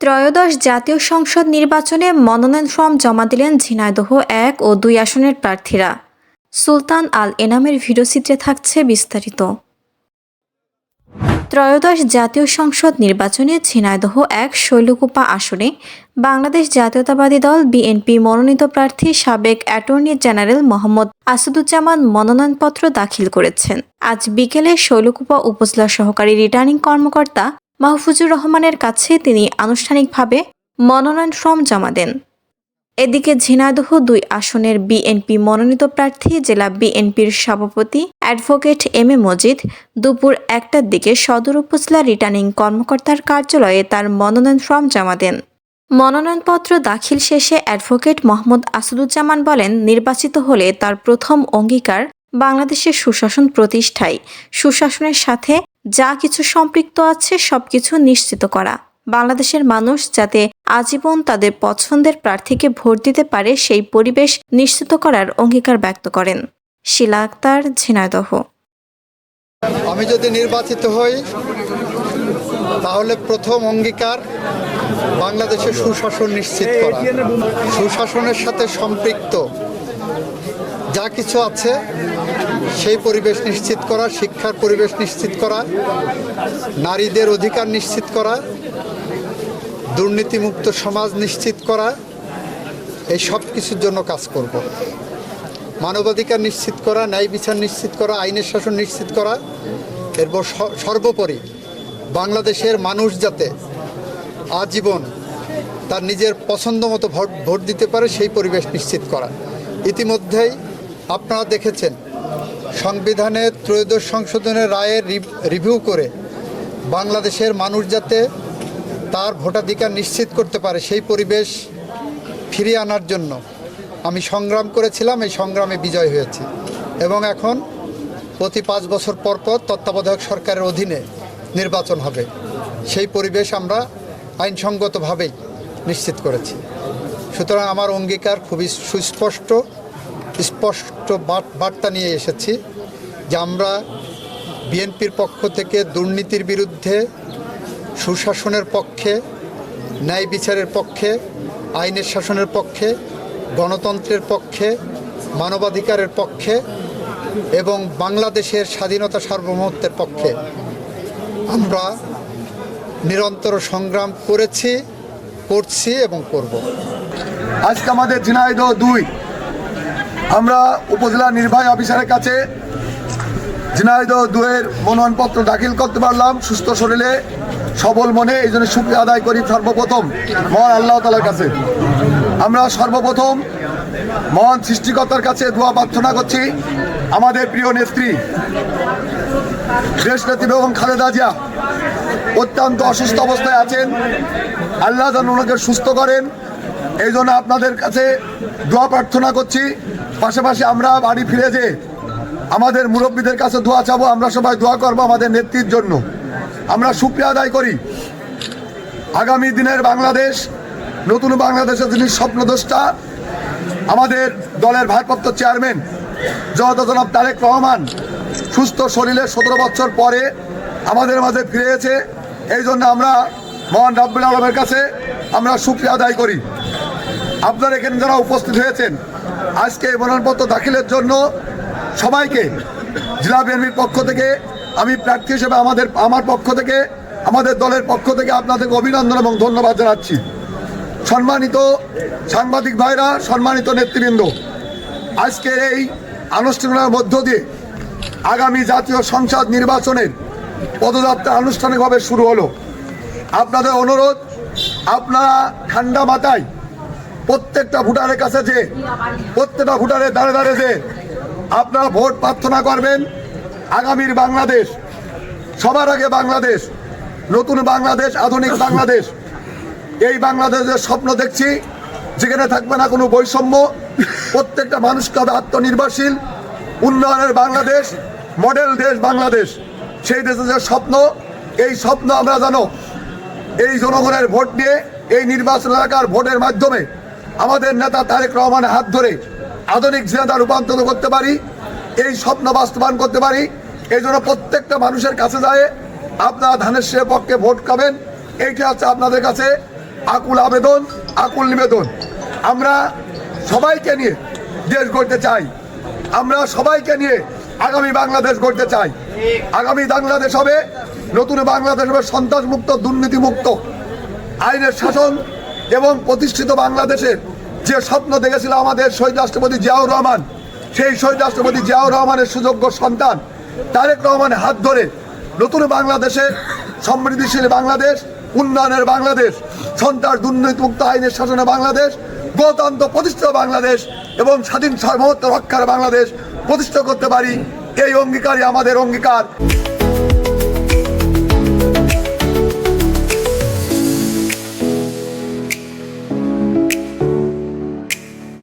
ত্রয়োদশ জাতীয় সংসদ নির্বাচনে মনোনয়ন ফর্ম জমা দিলেন ঝিনাইদহ এক ও দুই আসনের প্রার্থীরা। সুলতান আল এনামের ভিডিওচিত্রে থাকছে বিস্তারিত। ত্রয়োদশ জাতীয় সংসদ নির্বাচনে ঝিনাইদহ এক শৈলকুপা আসনে বাংলাদেশ জাতীয়তাবাদী দল বিএনপি মনোনীত প্রার্থী সাবেক অ্যাটর্নি জেনারেল মোহাম্মদ আসাদুজ্জামান মনোনয়নপত্র দাখিল করেছেন। আজ বিকেলে শৈলকুপা উপজেলা সহকারী রিটার্নিং কর্মকর্তা মাহফুজুর রহমানের কাছে তিনি আনুষ্ঠানিকভাবে মনোনয়ন ফর্ম জমা দেন। এদিকে ঝিনাইদহ দুই আসনের বিএনপি মনোনীত প্রার্থী জেলা বিএনপির সভাপতি অ্যাডভোকেট এম এ মজিদ দুপুর একটার দিকে সদর উপজেলা রিটার্নিং কর্মকর্তার কার্যালয়ে তার মনোনয়ন ফর্ম জমা দেন। মনোনয়নপত্র দাখিল শেষে অ্যাডভোকেট মোহাম্মদ আসাদুজ্জামান বলেন, নির্বাচিত হলে তার প্রথম অঙ্গীকার বাংলাদেশের সুশাসন প্রতিষ্ঠায়। সুশাসনের সাথে যা কিছু সম্পৃক্ত আছে সবকিছু নিশ্চিত করা। বাংলাদেশের মানুষ যাতে আজীবন তাদের পছন্দের প্রার্থীকে ভোট দিতে পারে সেই পরিবেশ নিশ্চিত করার অঙ্গীকার ব্যক্ত করেন। শিলা আক্তার, ঝিনাইদহ। আমি যদি নির্বাচিত হই, তাহলে প্রথম অঙ্গীকার বাংলাদেশের সুশাসন নিশ্চিত করা। সুশাসনের সাথে সম্পৃক্ত যা কিছু আছে, সেই পরিবেশ নিশ্চিত করা, শিক্ষার পরিবেশ নিশ্চিত করা, নারীদের অধিকার নিশ্চিত করা, দুর্নীতিমুক্ত সমাজ নিশ্চিত করা, এই সব কিছুর জন্য কাজ করব। মানবাধিকার নিশ্চিত করা, ন্যায় বিচার নিশ্চিত করা, আইনের শাসন নিশ্চিত করা, এরপর সর্বোপরি বাংলাদেশের মানুষ যাতে আজীবন তার নিজের পছন্দ মতো ভোট ভোট দিতে পারে, সেই পরিবেশ নিশ্চিত করা। ইতিমধ্যেই আপনারা দেখেছেন সংবিধানের ত্রয়োদশ সংশোধনের রায়ের রিভ- রিভিউ করে বাংলাদেশের মানুষ যাতে তার ভোটাধিকার নিশ্চিত করতে পারে সেই পরিবেশ ফিরিয়ে আনার জন্য আমি সংগ্রাম করেছিলাম, এই সংগ্রামে বিজয় হয়েছি। এবং এখন প্রতি পাঁচ বছর পর পর তত্ত্বাবধায়ক সরকারের অধীনে নির্বাচন হবে। সেই পরিবেশ আমরা আইনসঙ্গতভাবেই নিশ্চিত করেছি। সুতরাং আমার অঙ্গীকার খুবই সুস্পষ্ট। স্পষ্ট বার- বার্তা নিয়ে এসেছি যে আমরা বিএনপির পক্ষ থেকে দুর্নীতির বিরুদ্ধে, সুশাসনের পক্ষে, ন্যায় বিচারের পক্ষে, আইনের শাসনের পক্ষে, গণতন্ত্রের পক্ষে, মানবাধিকারের পক্ষে এবং বাংলাদেশের স্বাধীনতা সার্বভৌমত্বের পক্ষে আমরা নিরন্তর সংগ্রাম করেছি, করছি এবং করব। আজকে আমাদের ঝিনাইদহ দুই আমরা উপজেলা নির্বাহী অফিসারের কাছে ঝিনাইদহ দুয়ের মনোনয়নপত্র দাখিল করতে পারলাম। সুস্থ শরীরে, সবল মনে, এই জন্য সুক্রিয়া আদায় করি সর্বপ্রথম মহান আল্লাহ তালার কাছে। আমরা সর্বপ্রথম মহান সৃষ্টিকর্তার কাছে দোয়া প্রার্থনা করছি। আমাদের প্রিয় নেত্রী, দেশ নেত্রী বেগম খালেদা জিয়া, অত্যন্ত অসুস্থ অবস্থায় আছেন। আল্লাহ যেন ওনাকে সুস্থ করেন। এই জন্য আপনাদের কাছে দোয়া প্রার্থনা করছি। পাশাপাশি আমরা বাড়ি ফিরে যে আমাদের মুরব্বীদের কাছে দোয়া চাবো, আমরা সবাই দোয়া করব আমাদের নেত্রীর জন্য। আমরা সুক্রিয়া আদায় করি। আগামী দিনের বাংলাদেশ, নতুন বাংলাদেশের যিনি স্বপ্নদ্রষ্টা, আমাদের দলের ভারপ্রাপ্ত চেয়ারম্যান জয়ত জনাব তারেক রহমান সুস্থ শরীরে সতেরো বছর পরে আমাদের মাঝে ফিরেছে। এই জন্য আমরা মহান রাব্বুল আলমের কাছে আমরা সুক্রিয়া আদায় করি। আপনারা এখানে যারা উপস্থিত হয়েছেন আজকে মনোনয়নপত্র দাখিলের জন্য সবাইকে জেলা বিএনপির পক্ষ থেকে, আমি প্রার্থী হিসেবে আমাদের, আমার পক্ষ থেকে, আমাদের দলের পক্ষ থেকে আপনাদেরকে অভিনন্দন এবং ধন্যবাদ জানাচ্ছি। সম্মানিত সাংবাদিক ভাইরা, সম্মানিত নেতৃবৃন্দ আজকের এই আনুষ্ঠানিকতার মধ্য দিয়ে আগামী জাতীয় সংসদ নির্বাচনের পদযাত্রা আনুষ্ঠানিকভাবে শুরু হলো। আপনাদের অনুরোধ, আপনারা ঠান্ডা মাথায় প্রত্যেকটা ভোটারের কাছে যে, প্রত্যেকটা ভোটারের দাঁড়ে দাঁড়ে যে আপনারা ভোট প্রার্থনা করবেন, আগামীর বাংলাদেশ, সবার আগে বাংলাদেশ, নতুন বাংলাদেশ, আধুনিক বাংলাদেশ, এই বাংলাদেশের স্বপ্ন দেখছি, যেখানে থাকবে না কোনো বৈষম্য, প্রত্যেকটা মানুষকে হবে আত্মনির্ভরশীল, উন্নয়নের বাংলাদেশ, মডেল দেশ বাংলাদেশ, সেই দেশের যে স্বপ্ন, এই স্বপ্ন আমরা জানো, এই জনগণের ভোট নিয়ে এই নির্বাচন এলাকার ভোটের মাধ্যমে আমাদের নেতা তারেক রহমানের হাত ধরে আধুনিক জেনাদা রূপান্তর করতে পারি, এই স্বপ্ন বাস্তবায়ন করতে পারি এই জন্য প্রত্যেকটা মানুষের কাছে যায়, আপনারা ধানের শের পক্ষে ভোট খাবেন, এইটা হচ্ছে আপনাদের কাছে আকুল আবেদন, আকুল নিবেদন। আমরা সবাইকে নিয়ে দেশ গড়তে চাই, আমরা সবাইকে নিয়ে আগামী বাংলাদেশ গড়তে চাই। আগামী বাংলাদেশ হবে, নতুন বাংলাদেশ হবে সন্ত্রাস মুক্ত দুর্নীতি মুক্ত আইনের শাসন এবং প্রতিষ্ঠিত বাংলাদেশের যে স্বপ্ন দেখেছিল আমাদের শহীদ রাষ্ট্রপতি জিয়াউর রহমান, সেই শহীদ রাষ্ট্রপতি জিয়াউর রহমানের সুযোগ্য সন্তান তারেক রহমানের হাত ধরে নতুন বাংলাদেশের সমৃদ্ধিশীল বাংলাদেশ, উন্নয়নের বাংলাদেশ, সন্ত্রাস দুর্নীতিমুক্ত আইনের শাসনে বাংলাদেশ, গণতন্ত্র প্রতিষ্ঠিত বাংলাদেশ এবং স্বাধীন সার্বভৌমত্ব রক্ষার বাংলাদেশ প্রতিষ্ঠা করতে পারি, এই অঙ্গীকারই আমাদের অঙ্গীকার।